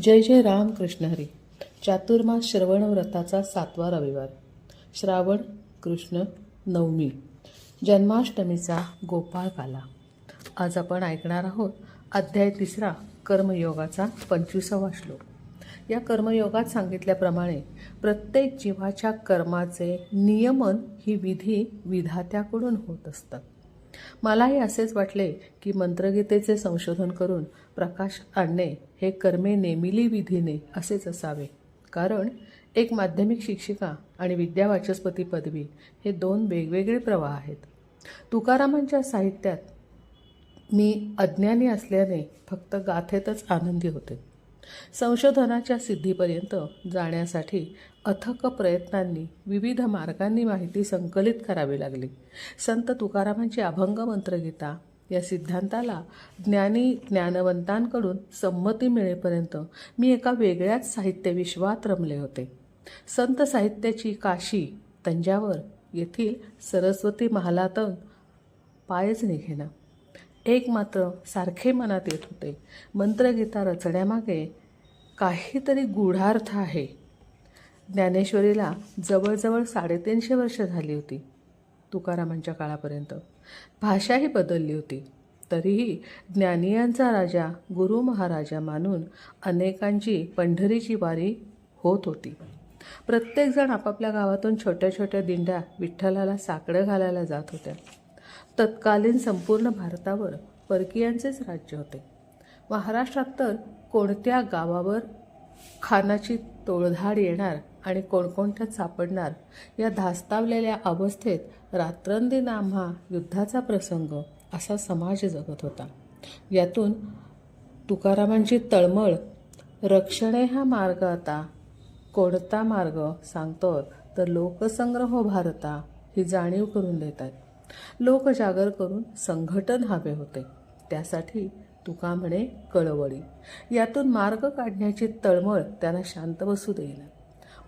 जय जय राम कृष्ण हरी. चातुर्मास श्रवण व्रताचा सातवा रविवार. श्रावण कृष्ण नवमी. जन्माष्टमीचा गोपाळ काला. आज आपण ऐकणार आहोत अध्याय तिसरा कर्मयोगाचा पंचवीसावा श्लोक. या कर्मयोगात सांगितल्याप्रमाणे प्रत्येक जीवाच्या कर्माचे नियमन ही विधी विधात्याकडून होत असतात. मलाही असेच वाटले की मंत्रगीतेचे संशोधन करून प्रकाश आणणे हे कर्मे नेमिली विधीने असेच असावे. कारण एक माध्यमिक शिक्षिका आणि विद्यावाचस्पती पदवी हे दोन वेगवेगळे प्रवाह आहेत. तुकारामांच्या साहित्यात मी अज्ञानी असल्याने फक्त गाथेतच आनंदी होते. संशोधनाच्या सिद्धीपर्यंत जाण्यासाठी अथक प्रयत्नांनी विविध मार्गांनी माहिती संकलित करावी लागली. संत तुकारामांची अभंग मंत्रगीता या सिद्धांताला ज्ञानी ज्ञानवंतांकडून संमती मिळेपर्यंत मी एका वेगळ्याच साहित्यविश्वात रमले होते. संत साहित्याची काशी तंजावर येथील सरस्वती महालातून पायच निघेना. एक मात्र सारखे मनात येत होते. मंत्रगीता रचण्यामागे काहीतरी गूढार्थ आहे. ज्ञानेश्वरीला जवळजवळ साडेतीनशे वर्ष झाली होती. तुकारामांच्या काळापर्यंत. भाषाही बदलली होती. तरीही ज्ञानियांचा राजा गुरु महाराजा मानून अनेकांची पंढरीची वारी होत होती. प्रत्येकजण आपापल्या गावातून छोट्या छोट्या दिंड्या विठ्ठलाला साकडं घालायला जात होत्या. तत्कालीन संपूर्ण भारतावर परकीयांचेच राज्य होते. महाराष्ट्रात तर कोणत्या गावावर खानाची तोळधाड येणार आणि कोणकोणत्या सापडणार या धास्तावलेल्या अवस्थेत रात्रंदिन आम्हा युद्धाचा प्रसंग असा समाज जगत होता. यातून तुकारामांची तळमळ रक्षणे हा मार्ग आता कोणता मार्ग सांगतो तर लोकसंग्रह भारता ही जाणीव करून देत आहेत लोकजागर करून संघटन हवे होते. त्यासाठी तुका म्हणे कळवळी. यातून मार्ग काढण्याची तळमळ त्यांना शांत बसू देईना.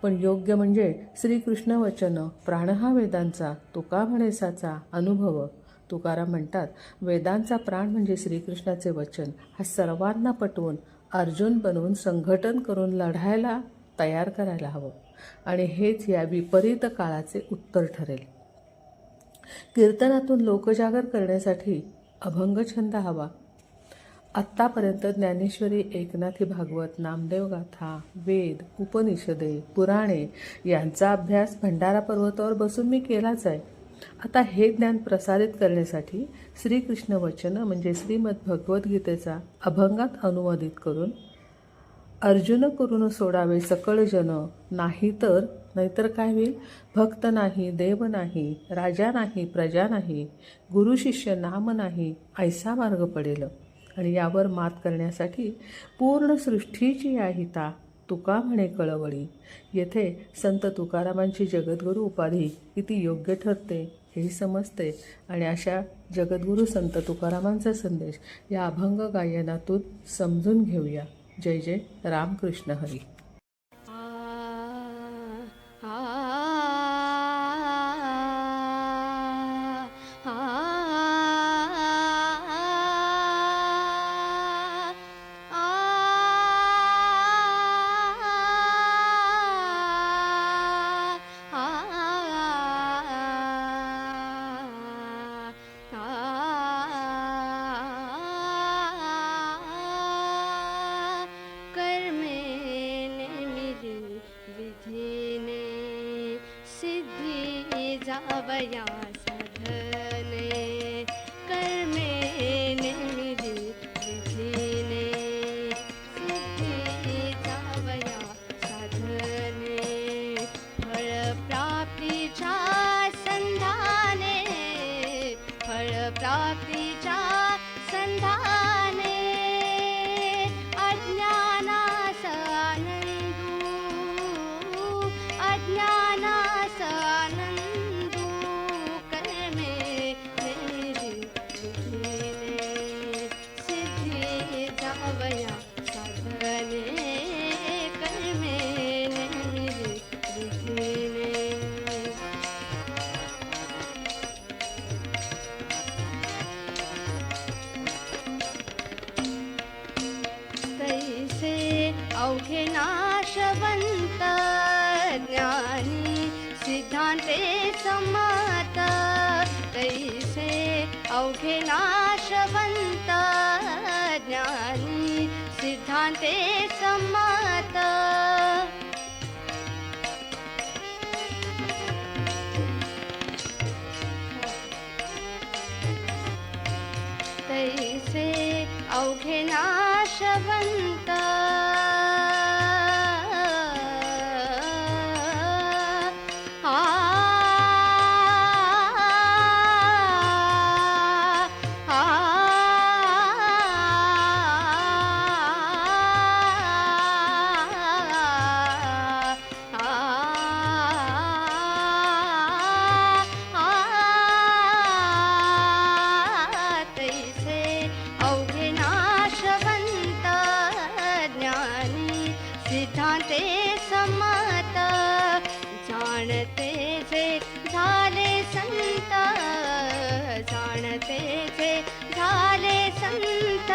पण योग्य म्हणजे श्रीकृष्ण वचन प्राण हा वेदांचा तुका म्हणेसाचा अनुभव. तुकाराम म्हणतात वेदांचा प्राण म्हणजे श्रीकृष्णाचे वचन. हा सर्वांना पटवून अर्जुन बनवून संघटन करून लढायला तयार करायला हवं. आणि हेच या विपरीत काळाचे उत्तर ठरेल. कीर्तनातून लोकजागर करण्यासाठी अभंग छंद हवा. आत्तापर्यंत ज्ञानेश्वरी एकनाथी भागवत नामदेव गाथा वेद उपनिषदे पुराणे यांचा अभ्यास भंडारा पर्वतावर बसून मी केलाच आहे. आता हे ज्ञान प्रसारित करण्यासाठी श्रीकृष्ण वचन म्हणजे श्रीमद भगवद्गीतेचा अभंगात अनुवादित करून अर्जुन करून सोडावे सकळ जन नाही तर नाहीतर काय होईल? भक्त नाही देव नाही राजा नाही प्रजा नाही गुरु शिष्य नाम नाही ऐसा मार्ग पडेल. आणि यावर मात करण्यासाठी पूर्ण सृष्टीची आहिता तुका म्हणे कळवळी. येथे संत तुकारामांची जगद्गुरू उपाधी किती योग्य ठरते हेही समजते आणि अशा जगद्गुरू संत तुकारामांचा संदेश या अभंग गायनातून समजून घेऊया. जय जय रामकृष्ण हरी. 我也讲。समत तैसे अवघे नाशवंत ज्ञानी सिद्धांते समत। तैसे अवघे नाशवंत झाले संत।